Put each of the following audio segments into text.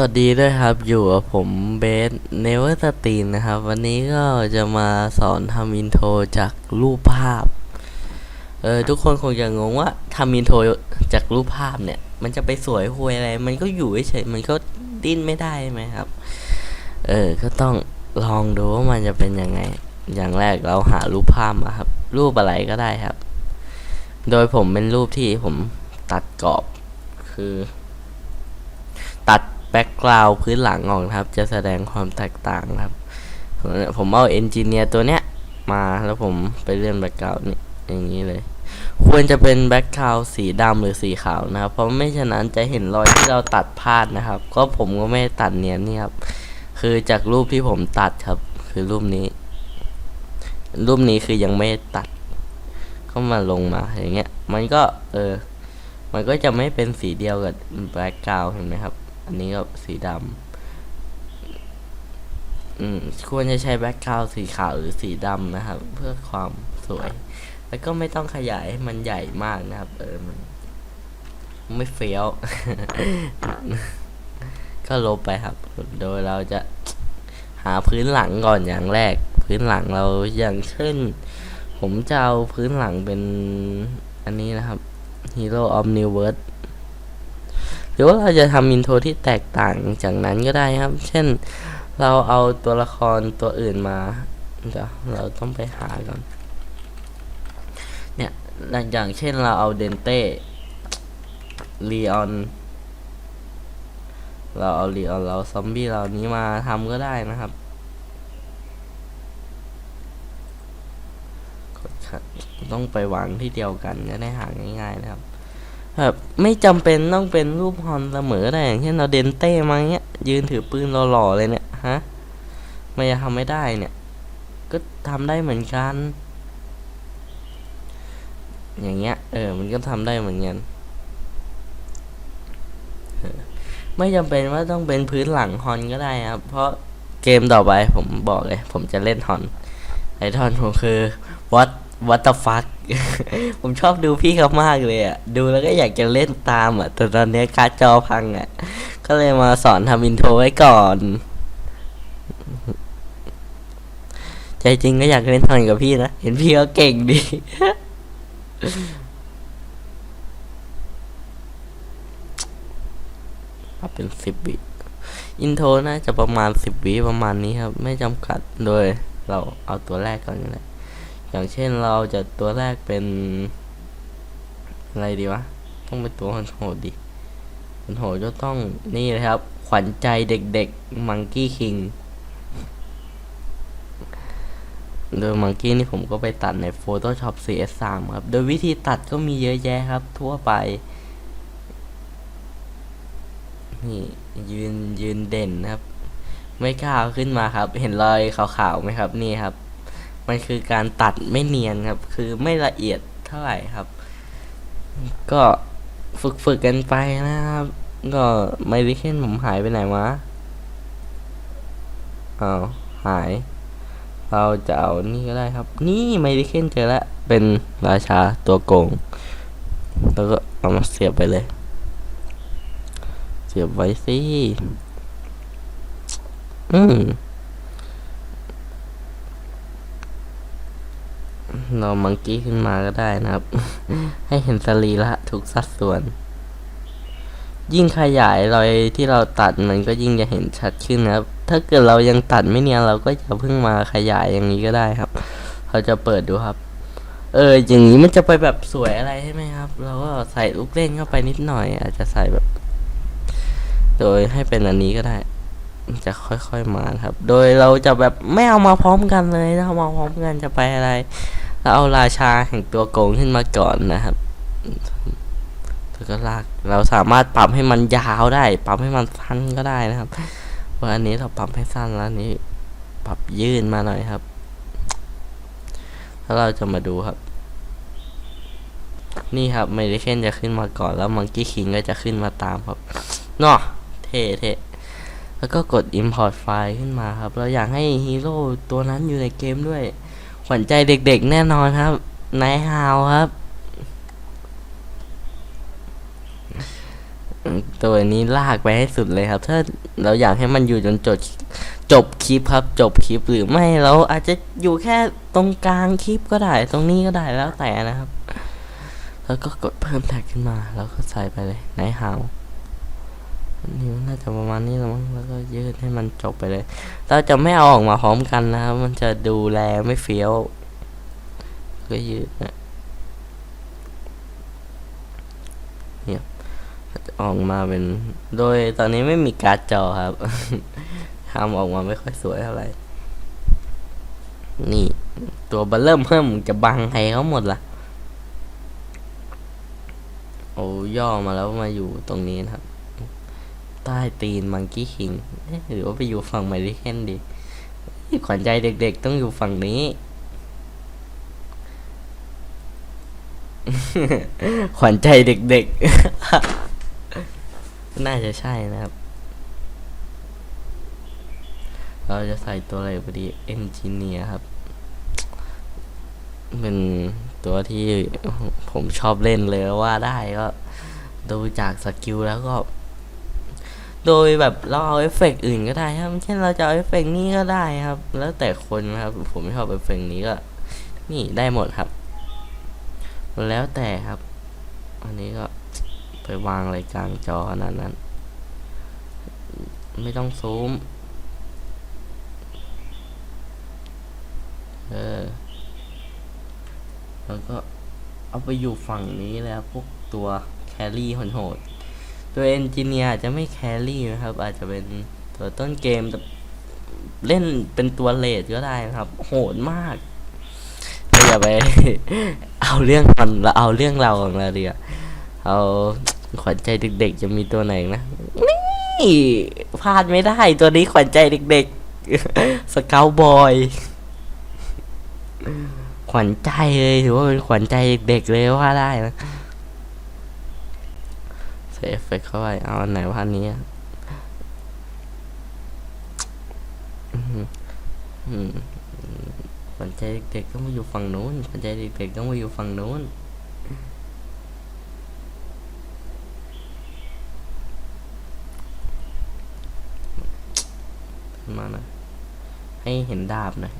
สวัสดีด้วยครับ อยู่กับผมเบสเนเวอร์สตีนนะครับ วันนี้ก็จะมาสอนทำอินโทรจากรูปภาพ เออทุกคนคงจะงงว่าทำอินโทรจากรูปภาพเนี่ย มันจะไปสวยหวยอะไร มันก็อยู่เฉยมันก็ดิ้นไม่ได้ใช่ไหมครับ เออ ก็ต้องลองดูว่ามันจะเป็นยังไง อย่างแรกเราหารูปภาพมาครับ รูปอะไรก็ได้ครับ โดยผมเป็นรูปที่ผมตัดกรอบคือ แบ็กกราวพื้นหลังออกนะครับ จะแสดงความแตกต่างนะครับ ผมเอาเอนจิเนียร์ตัวเนี้ยมาแล้วผมไปเลื่อนแบ็กกราวนี่อย่างนี้เลย ควรจะเป็นแบ็กกราวสีดำหรือสีขาวนะครับ เพราะไม่ฉะนั้นจะเห็นรอยที่เราตัดพลาดนะครับ ก็ผมก็ไม่ตัดเนียนนี่ครับ คือจากรูปที่ผมตัดครับ คือรูปนี้ รูปนี้คือยังไม่ตัด ก็มาลงมาอย่างเงี้ย มันก็เออ มันก็จะไม่เป็นสีเดียวกับแบ็กกราวเห็นไหมครับ อันนี้ก็สีดำอืมควรจะใช้แบ็กกราวสีขาวหรือสีดำนะครับ เพื่อความสวย แล้วก็ไม่ต้องขยายให้มันใหญ่มากนะครับ เออมันไม่เฟี้ยว ก็ลบไปครับ โดยเราจะหาพื้นหลังก่อนอย่างแรก พื้นหลังเราอย่างเช่น ผมจะเอาพื้นหลังเป็นอันนี้นะครับ Hero of New World รือว่าเราจะทำอินโทรที่แตกต่างจากนั้นก็ได้ครับ เช่นเราเอาตัวละครตัวอื่นมาเดี๋ยวเราต้องไปหาก่อนเนี่ยอย่างเช่นเราเอาเดนเต้ลีออนเราเอาลีออนเราซอมบี้เหล่านี้มาทำก็ได้นะครับต้องไปวางที่เดียวกันจะได้หาง่ายๆนะครับ แบบไม่จำเป็นต้องเป็นรูปฮอนเสมอได้อย่างเช่นเราเดนเต้มาเงี้ย ยืนถือปืนหล่อๆเลยเนี่ยฮะไม่จะทำไม่ได้เนี่ย ก็ทำได้เหมือนกัน อย่างเงี้ยเออมันก็ทำได้เหมือนกันไม่จำเป็นว่าต้องเป็นพื้นหลังฮอนก็ได้ครับ เพราะเกมต่อไปผมบอกเลย ผมจะเล่นฮอนไอทอนผมคือ what what the fuck ผมชอบดูพี่เขามากเลยอะ ดูแล้วก็อยากจะเล่นตามอะ แต่ตอนนี้การ์ดจอพังอะ ก็เลยมาสอนทำอินโทรไว้ก่อน ใจจริงก็อยากเล่นทอนกับพี่นะ เห็นพี่เขาเก่งดี เป็นสิบวิ อินโทรน่าจะประมาณสิบวิประมาณนี้ครับ ไม่จำกัด โดย เราเอาตัวแรกก่อนก็ได้ อย่างเช่นเราจะตัวแรกเป็น อะไรดีวะ ต้องเป็นตัวโหดดิคนโหดก็ต้องนี่เลยครับ ขวัญใจเด็กๆมังกี้คิงโดยมังกี้นี่ผมก็ไปตัดใน Photoshop CS3 ครับ โดยวิธีตัดก็มีเยอะแยะครับ ทั่วไป นี่ยืนยืนเด่นนะครับ ไม่กล้าเอาขึ้นมาครับ เห็นรอยขาวๆไหมครับ นี่ครับ มันคือการตัดไม่เนียนครับ คือไม่ละเอียดเท่าไหร่ครับ ก็ฝึกฝึกกันไปนะครับ ก็ไม่ริเคนผมหายไปไหนวะอ้าวหาย เราจะเอานี่ก็ได้ครับ นี่ไมริเคนเจอแล้วเป็นราชาตัวโกง แล้วก็เอามาเสียบไปเลย เสียบไว้สิ อืม เรามังกี้ขึ้นมาก็ได้นะครับ ให้เห็นสรีระทุกสัดส่วน ยิ่งขยายรอยที่เราตัดมันก็ยิ่งจะเห็นชัดขึ้นนะครับ ถ้าเกิดเรายังตัดไม่เนียนเราก็จะเพิ่งมาขยายอย่างนี้ก็ได้ครับ เราจะเปิดดูครับ เออ อย่างนี้มันจะไปแบบสวยอะไรใช่ไหมครับ เราก็ใส่ลูกเล่นเข้าไปนิดหน่อย อาจจะใส่แบบ โดยให้เป็นอันนี้ก็ได้จะค่อยๆมาครับ โดยเราจะแบบไม่เอามาพร้อมกันเลยถ้าเอามาพร้อมกันจะไปอะไร เราเอาราชาแห่งตัวโกงขึ้นมาก่อนนะครับแล้วก็ลากเราสามารถปรับให้มันยาวได้ ปรับให้มันสั้นก็ได้นะครับเพราะอันนี้เราปรับให้สั้นแล้วนี้ ปรับยื่นมาหน่อยครับ แล้วเราจะมาดูครับ นี่ครับไมเดเคนจะขึ้นมาก่อนแล้วมังกี้คิงก็จะขึ้นมาตามครับเนาะเท่เท่แล้วก็กด import ไฟล์ขึ้นมาครับ เราอยากให้ฮีโร่ตัวนั้นอยู่ในเกมด้วย ขวัญใจเด็กๆแน่นอนครับนายฮาวครับ ตัวนี้ลากไปให้สุดเลยครับ ถ้าเราอยากให้มันอยู่จนจบจบคลิปครับ จบคลิปหรือไม่เราอาจจะอยู่แค่ตรงกลางคลิปก็ได้ ตรงนี้ก็ได้แล้วแต่นะครับ แล้วก็กดเพิ่มแท็กขึ้นมา แล้วก็ใส่ไปเลยไหนหาวอั นนี้มันน่าจะประมาณนี้แล้วมั้งแล้วก็ยืดให้มันจบไปเลย เราจะไม่เอาออกมาพร้อมกันนะครับ มันจะดูแลไม่เฟี้ยว ก็ยืดนะเนี่ยออกมาเป็น โดยตอนนี้ไม่มีการ์ดจอครับทำออกมาไม่ค่อยสวยเท่าไหร่ นี่ ตัวเบัลเริ่มเพิ่มจะบังใครเขาหมดละ่ะ โอ้ย่อมาแล้วมาอยู่ตรงนี้นะครับ ใต้ตีนมังกี้คิงหรือว่าไปอยู่ฝั่งไมริเคนดีขวัญใจเด็กๆ ต้องอยู่ฝั่งนี้ ขวัญใจเด็กๆ น่าจะใช่นะครับ เราจะใส่ตัวอะไรพอดีเอนจิเนียครับ เป็นตัวที่ผมชอบเล่นเลยว่าได้ก็ ดูจากสกิลแล้วก็ โดยแบบเราเอาเอฟเฟกต์อื่นก็ได้ครับ เช่นเราจะเอาเอฟเฟกต์นี้ก็ได้ครับ แล้วแต่คนนะครับ ผมชอบเอฟเฟกต์นี้ก็ นี่ได้หมดครับ แล้วแต่ครับ อันนี้ก็ไปวางอะไรกลางจอขนาดนั้น ไม่ต้องซูม เออ แล้วก็เอาไปอยู่ฝั่งนี้แล้วพวกตัวแครี่โหด ตัวเอนจิเนียร์อาจจะไม่แครี่นะครับ อาจจะเป็นตัวต้นเกมแต่เล่นเป็นตัวเลดก็ได้นะครับ โหดมากอย่าไป เอาเรื่องมันเราเอาเรื่องเราของเราดีกว่าเอาขวัญใจเด็ก ๆ จะมีตัวไหนนะนี่พลาดไม่ได้ตัวนี้ขวัญใจเด็กๆสเกลบอยขวัญใจเลยถือว่าเป็นขวัญใจเด็กๆเลยว่าได้นะ ใส่เอฟเฟกต์เข้าไปเอาอันไหนว่าอันนี้อะอืมอืมขวัญใจเด็กๆต้องมาอยู่ฝั่งนู้นขวัญใจเด็กๆต้องมาอยู่ฝั่งนู้นมานะให้เห็นดาบหนะ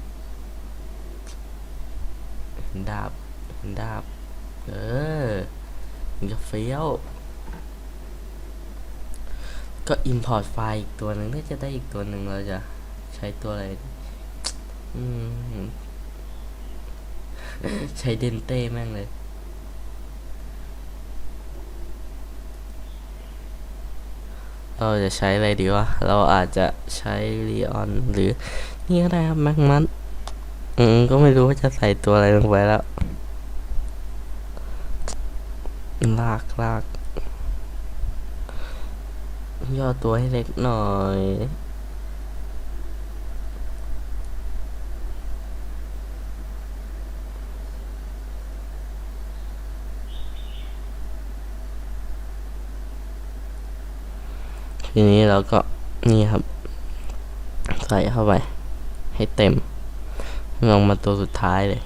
เห็นดาบเห็นดาบ เออมันจะเฟี้ยว ก็ import ไฟล์อีกตัวหนึ่งถ้าจะได้อีกตัวหนึ่งเราจะใช้ตัวอะไรอืมใช้เดนเต้แม่งเลยเราจะใช้อะไรดีวะ เราอาจจะใช้ลีออนหรือนี่ก็ได้ครับแม็กมันอืมก็ไม่รู้ว่าจะใส่ตัวอะไรลงไปแล้ว ลากลาก ย่อตัวให้เล็กหน่อย ทีนี้เราก็นี่ครับ ใส่เข้าไป ให้เต็มลงมาตัวสุดท้ายเลย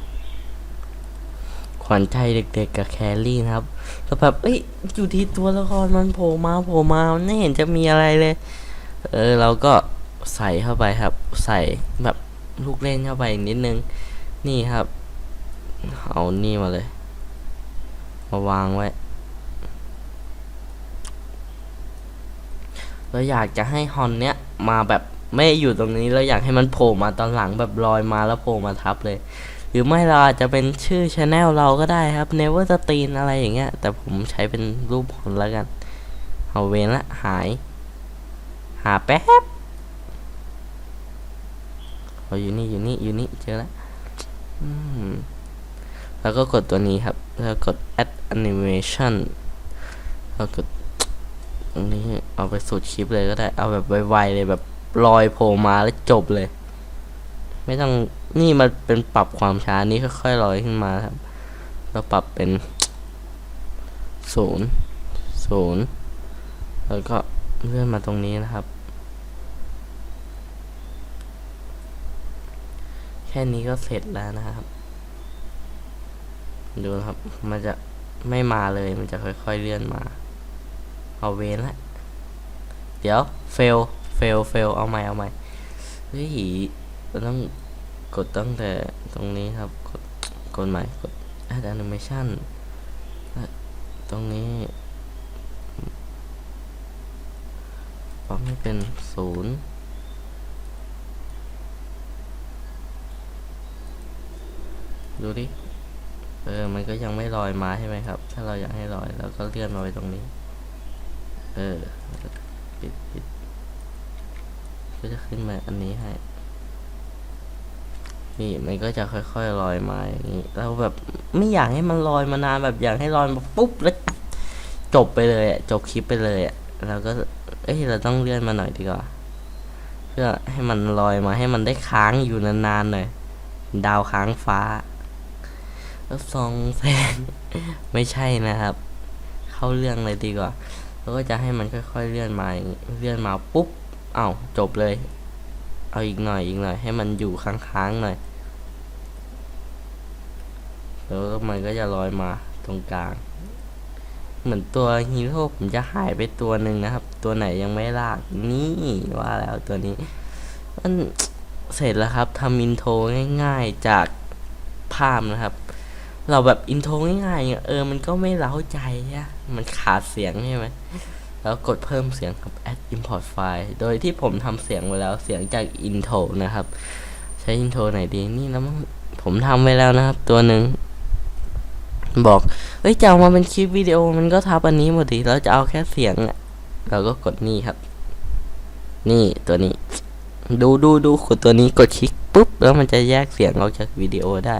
ขวัญใจเด็กๆกับแครี่นะครับแต่แบบเอ้ยอยู่ที่ตัวละครมันโผล่มาโผล่มามันไม่เห็นจะมีอะไรเลย เออเราก็ใส่เข้าไปครับ ใส่แบบลูกเล่นเข้าไปนิดนึง นี่ครับ เอานี่มาเลย มาวางไว้เราอยากจะให้ฮอนเนี้ยมาแบบไม่อยู่ตรงนี้เราอยากให้มันโผล่มาตอนหลังแบบลอยมาแล้วโผล่มาทับเลย หรือไม่เราอาจจะเป็นชื่อชาแนลเราก็ได้ครับ Never s t e e n อะไรอย่างเงี้ย แต่ผมใช้เป็นรูปฮอนแล้วกัน เอาเวนละหาย หาแป๊บเอาอยู่นี่อยู่นี่อยู่นี่เจอแล้วแล้วก็กดตัวนี้ครับ แล้วกด add animation แล้วกดตรงนี้เอาไปสุดคลิปเลยก็ได้ เอาแบบไวๆเลยแบบลอยโผล่มาแล้วจบเลย ไม่ต้อง นี่มันเป็นปรับความช้านี้ค่อยๆลอยขึ้นมาครับแล้วปรับเป็นศูนย์ศูนย์แล้วก็เลื่อนมาตรงนี้นะครับ แค่นี้ก็เสร็จแล้วนะครับ ดูนะครับ มันจะไม่มาเลย มันจะค่อยๆเลื่อนมา เอาเวนละเดี๋ยว เฟล เฟล เฟล เอาใหม่ เอาใหม่ เฮ้ยต้อง กดตั้งแต่ตรงนี้ครับ กดกดใหม่กด add animation ตรงนี้ปรับให้เป็นศูนย์ดูดิ เออ มันก็ยังไม่ลอยมาใช่ไหมครับ ถ้าเราอยากให้ลอยเราก็เลื่อนมาไว้ตรงนี้ เออปิดปิดก็จะขึ้นมาอันนี้ให้ี่มันก็จะค่อย ๆลอยมาอย่างนี้เราแบบไม่อยากให้มันลอยมานานแบบอยากให้ลอยมาปุ๊บแล้วจบไปเลยอะจบคลิปไปเลยอะเราก็เอ้ยเราต้องเลื่อนมาหน่อยดีกว่า เพื่อให้มันลอยมาให้มันได้ค้างอยู่นานๆหน่อยดาวค้างฟ้าแล้วซองแสงไม่ใช่นะครับ เข้าเรื่องเลยดีกว่าแล้วก็จะให้มันค่อย ๆ เลื่อนมาเลื่อนมาปุ๊บเอ้าจบเลย เอาอีกหน่อยอีกหน่อย ให้มันอยู่ค้างๆหน่อย แล้วมันก็จะลอยมาตรงกลาง เหมือนตัวฮีโร่ผมจะหายไปตัวหนึ่งนะครับ ตัวไหนยังไม่ลากนี่ว่าแล้วตัวนี้ มันเสร็จแล้วครับทำอินโทรง่ายๆจากภาพนะครับ เราแบบอินโทรง่ายๆเออมันก็ไม่เล้าใจอะมันขาดเสียงใช่ไหมแล้วกดเพิ่มเสียงครับ add import file โดยที่ผมทำเสียงไว้แล้วเสียงจากอินโทรนะครับ ใช้อินโทรไหนดีนี่แล้วผมทำไว้แล้วนะครับ ตัวหนึ่ง บอก เฮ้ยจะเอามาเป็นคลิปวิดีโอมันก็ทับอันนี้หมดดิเราจะเอาแค่เสียงอะเราก็กดนี่ครับ นี่ตัวนี้ ดูดูดูกดตัวนี้กดคลิกปุ๊บแล้วมันจะแยกเสียงออกจากวิดีโอได้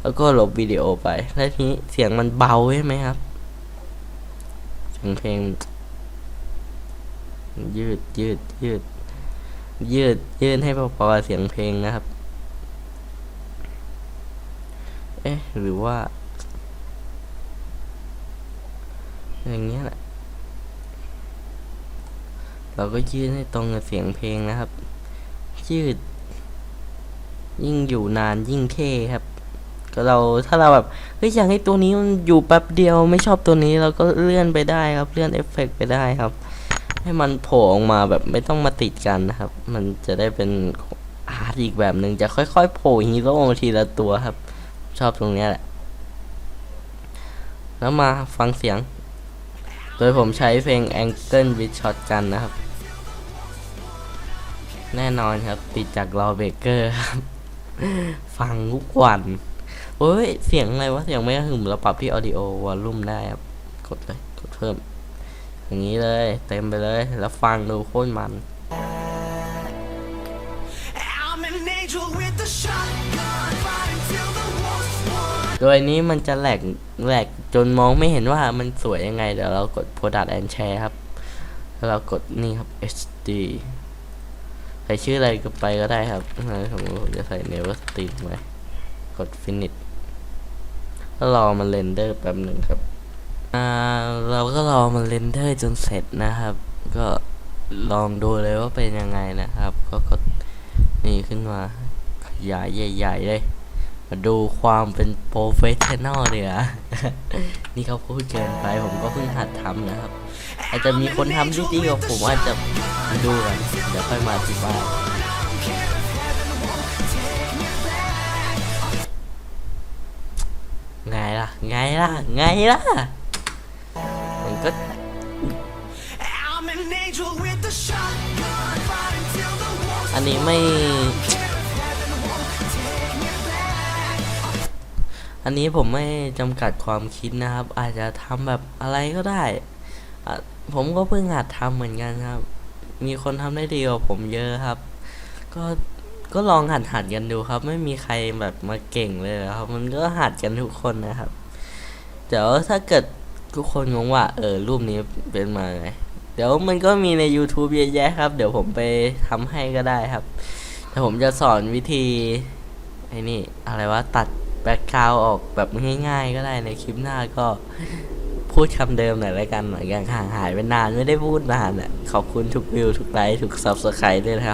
แล้วก็ลบวิดีโอไป แล้วทีนี้เสียงมันเบาใช่ไหมครับเสียงเพลง ยืดยืดยืด ยืดยืดให้พอๆเสียงเพลงนะครับ เอ๊ะหรือว่า อย่างเงี้ยแหละ เราก็ยืดให้ตรงกับเสียงเพลงนะครับ ยืด ยิ่งอยู่นานยิ่งเท่ครับ ก็เราถ้าเราแบบเฮ้ยอยากให้ตัวนี้มันอยู่แป๊บเดียวไม่ชอบตัวนี้เราก็เลื่อนไปได้ครับ เลื่อนเอฟเฟกไปได้ครับ ให้มันโผล่ออกมาแบบไม่ต้องมาติดกันนะครับ มันจะได้เป็นอาร์ตอีกแบบหนึ่งจะค่อยๆโผล่ฮีโร่ทีละตัวครับ ชอบตรงเนี้ยแหละ แล้วมาฟังเสียง ดยผมใช้เพลง Angle with Shotgun นะครับ แน่นอนครับ ติดจากลอเบเกอร์ครับ ฟังทุกวันโอ้ย เสียงอะไรวะ เสียงไม่หึมเราปรับที่ audio volume ได้ครับ กดเลย กดเพิ่ม อย่างนี้เลย เต็มไปเลย แล้วฟังดูโคตรมัน I'm an angel with a shotgun, โดยนี้มันจะแหลกแหลกจนมองไม่เห็นว่ามันสวยยังไง เดี๋ยวเรากด Product and Share ครับ แล้วเรากดนี่ครับ HD ใส่ชื่ออะไรก็ไปก็ได้ครับผมจะใส่ Never Steam ไว้กด Finish แล้วรอมันเรนเดอร์แป๊บหนึ่งครับ อ่า เราก็รอมันเรนเดอร์จนเสร็จนะครับ ก็ลองดูเลยว่าเป็นยังไงนะครับ ก็กดนี่ขึ้นมาขยายใหญ่ ๆ เลย ดูความเป็นโปรเฟชชั่นอลเดี๋ยวนี่เขาพูดเกินไปผมก็เพิ่งหัดทำนะครับ อาจจะมีคนทำที่ดีกว่าผมอาจจะดูกันเดี๋ยวค่อยมาอธิบายไงล่ะ ไงล่ะ ไงล่ะ มันก็อันนี้ไม่ อันนี้ผมไม่จำกัดความคิดนะครับ อาจจะทำแบบอะไรก็ได้อผมก็เพิ่งหัดทำเหมือนกันครับ มีคนทำได้ดีกว่าผมเยอะครับ ก็ก็ลองหัดหัดกันดูครับ ไม่มีใครแบบมาเก่งเลยครับ มันก็หัดกันทุกคนนะครับ เดี๋ยวถ้าเกิดทุกคนงงว่า เออรูปนี้เป็นมาไงเดี๋ยวมันก็มีใน YouTube เยอะแยะครับ เดี๋ยวผมไปทำให้ก็ได้ครับแต่ผมจะสอนวิธีไอ้นี่อะไรวะตัด แบ็คกราวออกแบบง่ายๆ ก็ได้ในคลิปหน้าก็พูดคำเดิมหน่อยละกันหน่อยกันห่างหายไปนานไม่ได้พูดนานอะขอบคุณทุกวิว ทุกไลค์ ทุกซับสไครต์ด้วยนะครับ